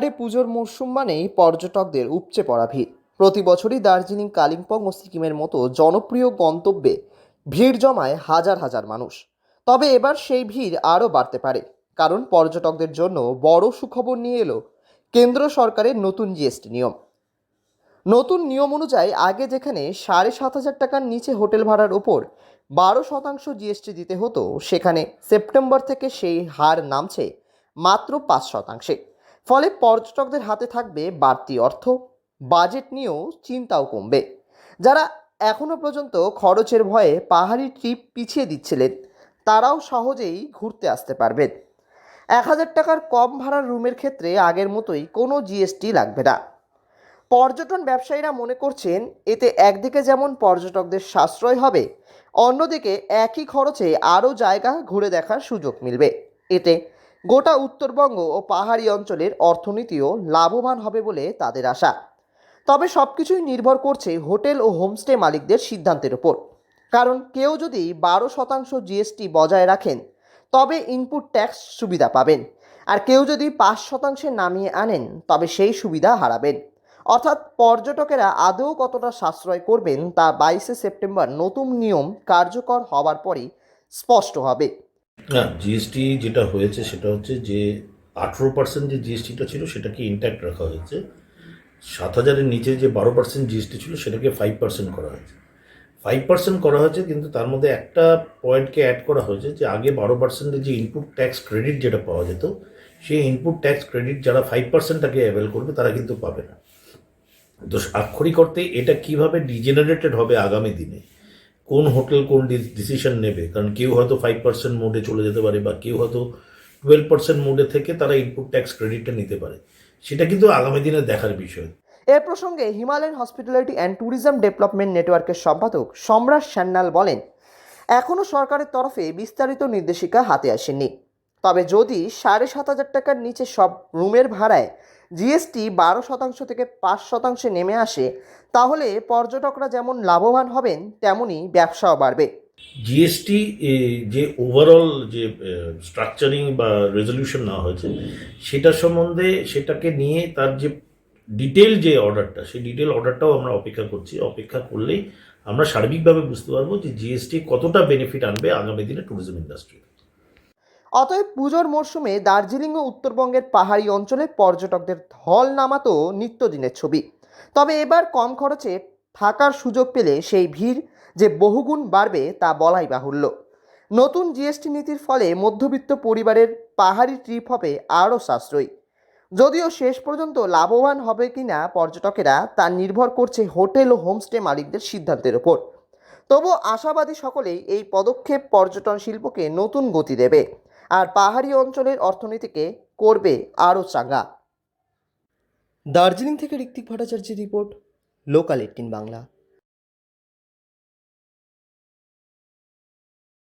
আরে পুজোর মরশুম মানেই পর্যটকদের উপচে পড়া ভিড়। প্রতি বছরই দার্জিলিং, কালিম্পং ও সিকিমের মতো জনপ্রিয় গন্তব্যে ভিড় জমায় হাজার হাজার মানুষ। তবে এবার সেই ভিড় আরও বাড়তে পারে, কারণ পর্যটকদের জন্য বড় সুখবর নিয়ে এলো কেন্দ্র সরকারের নতুন জিএসটি নিয়ম। নতুন নিয়ম অনুযায়ী আগে যেখানে সাড়ে সাত হাজার টাকার নিচে হোটেল ভাড়ার ওপর বারো শতাংশ জিএসটি দিতে হতো, সেখানে সেপ্টেম্বর থেকে সেই হার নামছে মাত্র পাঁচ শতাংশে। ফলে পর্যটকদের হাতে থাকবে বাড়তি অর্থ, বাজেট নিয়েও চিন্তাও কমবে। যারা এখনও পর্যন্ত খরচের ভয়ে পাহাড়ি ট্রিপ পিছিয়ে দিচ্ছিলেন, তারাও সহজেই ঘুরতে আসতে পারবেন। এক হাজার টাকার কম ভাড়ার রুমের ক্ষেত্রে আগের মতোই কোনো জিএসটি লাগবে না। পর্যটন ব্যবসায়ীরা মনে করছেন, এতে একদিকে যেমন পর্যটকদের সাশ্রয় হবে, অন্যদিকে একই খরচে আরও জায়গা ঘুরে দেখার সুযোগ মিলবে। এতে গোটা উত্তরবঙ্গ ও পাহাড়ি অঞ্চলের অর্থনীতিও লাভবান হবে বলে তাদের আশা। তবে সব কিছুই নির্ভর করছে হোটেল ও হোমস্টে মালিকদের সিদ্ধান্তের ওপর। কারণ কেউ যদি বারো শতাংশ জিএসটি বজায় রাখেন, তবে ইনপুট ট্যাক্স সুবিধা পাবেন। আর কেউ যদি পাঁচ শতাংশে নামিয়ে আনেন, তবে সেই সুবিধা হারাবেন। অর্থাৎ পর্যটকেরা আদৌ কতটা সাশ্রয় করবেন তা বাইশে সেপ্টেম্বর নতুন নিয়ম কার্যকর হওয়ার পরই স্পষ্ট হবে। না জিএসটি যেটা হয়েছে সেটা হচ্ছে যে আঠেরো পার্সেন্ট যে জিএসটিটা ছিল সেটাকে ইন্ট্যাক্ট রাখা হয়েছে। সাত হাজারের নিচে যে বারো পার্সেন্ট জিএসটি ছিল সেটাকে ফাইভ পার্সেন্ট করা হয়েছে। ফাইভ পার্সেন্ট করা হয়েছে কিন্তু তার মধ্যে একটা পয়েন্টকে অ্যাড করা হয়েছে যে আগে বারো পার্সেন্টের যে ইনপুট ট্যাক্স ক্রেডিট যেটা পাওয়া যেত, সেই ইনপুট ট্যাক্স ক্রেডিট যারা ফাইভ পার্সেন্টটাকে অ্যাভেল করবে তারা কিন্তু পাবে না। তো আক্ষরিক অর্থে এটা কীভাবে ডিজেনারেটেড হবে আগামী দিনে? কোন হোটেল কোন ডিসিশন নেবে? কারণ কেউ হয়তো ফাইভ পার্সেন্ট মোডে চলে যেতে পারে বা কেউ হয়তো টুয়েলভ পার্সেন্ট মোডে থেকে তারা ইনপুট ট্যাক্স ক্রেডিটটা নিতে পারে। সেটা কিন্তু আগামী দিনে দেখার বিষয়। এর প্রসঙ্গে Himalayan hospitality and tourism development নেটওয়ার্কের সম্পাদক সম্রাট সান্যাল বলেন এখনও সরকারের তরফে বিস্তারিত নির্দেশিকা হাতে আসেনি। তবে যদি সাড়ে সাত হাজার টাকার নিচে সব রুমের ভাড়ায় জিএসটি বারো শতাংশ থেকে পাঁচ শতাংশে নেমে আসে, তাহলে পর্যটকরা যেমন লাভবান হবেন তেমনই ব্যবসাও বাড়বে। জিএসটি যে ওভারঅল যে স্ট্রাকচারিং বা রেজলিউশন নেওয়া হয়েছে, সেটা সম্বন্ধে সেটাকে নিয়ে তার যে ডিটেল যে অর্ডারটা সেই ডিটেল অর্ডারটাও আমরা অপেক্ষা করছি। অপেক্ষা করলেই আমরা সার্বিকভাবে বুঝতে পারব যে জিএসটি কতটা বেনিফিট আনবে আগামী দিনে ট্যুরিজম ইন্ডাস্ট্রি অতএব পুজোর মরশুমে দার্জিলিং ও উত্তরবঙ্গের পাহাড়ি অঞ্চলে পর্যটকদের ঢল নামাতো নিত্যদিনের ছবি। তবে এবার কম খরচে থাকার সুযোগ পেলে সেই ভিড় যে বহুগুণ বাড়বে তা বলাই বাহুল্য। নতুন জিএসটি নীতির ফলে মধ্যবিত্ত পরিবারের পাহাড়ি ট্রিপ হবে আরও সাশ্রয়ী। যদিও শেষ পর্যন্ত লাভবান হবে কিনা পর্যটকেরা তা নির্ভর করছে হোটেল ও হোমস্টে মালিকদের সিদ্ধান্তের ওপর। তবু আশাবাদী সকলেই এই পদক্ষেপ পর্যটন শিল্পকে নতুন গতি দেবে। আর পাহাড়ি অঞ্চলের অর্থনীতিকে করবে আরও চাঙ্গা। দার্জিলিং থেকে ঋত্বিক ভট্টাচার্যের রিপোর্ট, লোকাল এইটিন বাংলা।